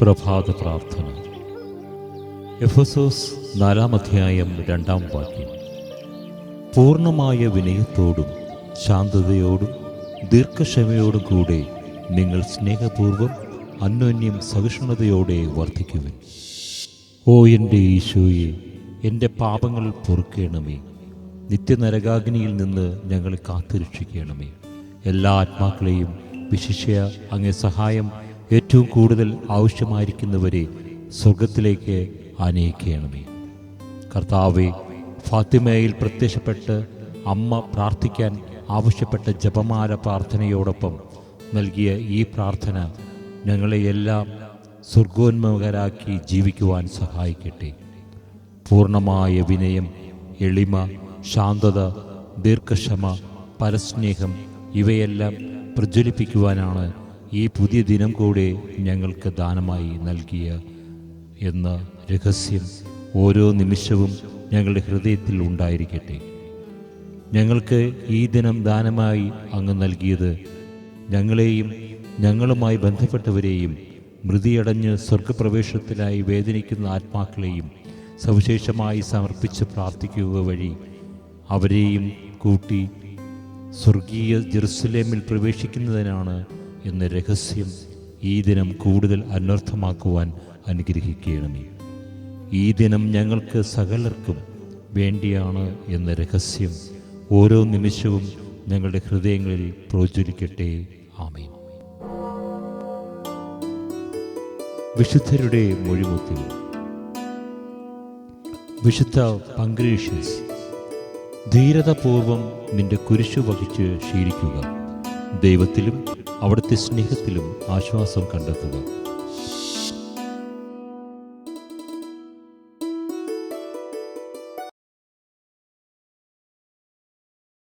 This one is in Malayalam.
പ്രഭാത പ്രാർത്ഥന എഫസോസ് നാലാം അധ്യായം രണ്ടാം വാക്യം. പൂർണമായ വിനയത്തോടും ശാന്തതയോടും ദീർഘക്ഷമയോടും കൂടെ നിങ്ങൾ സ്നേഹപൂർവം അന്യോന്യം സഹിഷ്ണുതയോടെ വർദ്ധിക്കുവിൻ ഓ എന്റെ ഈശോയെ എന്റെ പാപങ്ങൾ പൊറുക്കേണമേ. നിത്യനരകാഗ്നിയിൽ നിന്ന് ഞങ്ങളെ കാത്തുരക്ഷിക്കണമേ. എല്ലാ ആത്മാക്കളെയും വിശിഷ്യ അങ്ങേ സഹായം ഏറ്റവും കൂടുതൽ ആവശ്യമായിരിക്കുന്നവരെ സ്വർഗത്തിലേക്ക് ആനയിക്കണമേ. കർത്താവെ ഫാത്തിമയിൽ പ്രത്യക്ഷപ്പെട്ട് അമ്മ പ്രാർത്ഥിക്കാൻ ആവശ്യപ്പെട്ട ജപമാല പ്രാർത്ഥനയോടൊപ്പം നൽകിയ ഈ പ്രാർത്ഥന ഞങ്ങളെയെല്ലാം സ്വർഗോന്മുഖരാക്കി ജീവിക്കുവാൻ സഹായിക്കട്ടെ. പൂർണമായ വിനയം എളിമ ശാന്തത ദീർഘക്ഷമ പരസ്നേഹം ഇവയെല്ലാം പ്രജ്വലിപ്പിക്കുവാനാണ് ഈ പുതിയ ദിനം കൂടെ ഞങ്ങൾക്ക് ദാനമായി നൽകിയ എന്ന രഹസ്യം ഓരോ നിമിഷവും ഞങ്ങളുടെ ഹൃദയത്തിൽ ഉണ്ടായിരിക്കട്ടെ. ഞങ്ങൾക്ക് ഈ ദിനം ദാനമായി അങ്ങ് നൽകിയത് ഞങ്ങളെയും ഞങ്ങളുമായി ബന്ധപ്പെട്ടവരെയും മൃതിയടഞ്ഞ് സ്വർഗപ്രവേശത്തിനായി വേദനിക്കുന്ന ആത്മാക്കളെയും സവിശേഷമായി സമർപ്പിച്ച് പ്രാർത്ഥിക്കുക വഴി അവരെയും കൂട്ടി സ്വർഗീയ ജെറുസലേമിൽ പ്രവേശിക്കുന്നതിനാണ് എന്ന രഹസ്യം ഈ ദിനം കൂടുതൽ അനർത്ഥമാക്കുവാൻ അനുഗ്രഹിക്കണമേ. ഈ ദിനം ഞങ്ങൾക്ക് സകലർക്കും വേണ്ടിയാണ് എന്ന രഹസ്യം ഓരോ നിമിഷവും ഞങ്ങളുടെ ഹൃദയങ്ങളിൽ പ്രോജ്വലിക്കട്ടെ. ആമേൻ. വിശുദ്ധരുടെ മൊഴിമുത്തിൽ വിശുദ്ധ പങ്ക്രീഷ്യസ് ധീരതപൂർവം നിന്റെ കുരിശു വഹിച്ച് ശീലിക്കുക. ദൈവത്തിലും അവിടുത്തെ സ്നേഹത്തിലും ആശ്വാസം കണ്ടെത്തുക.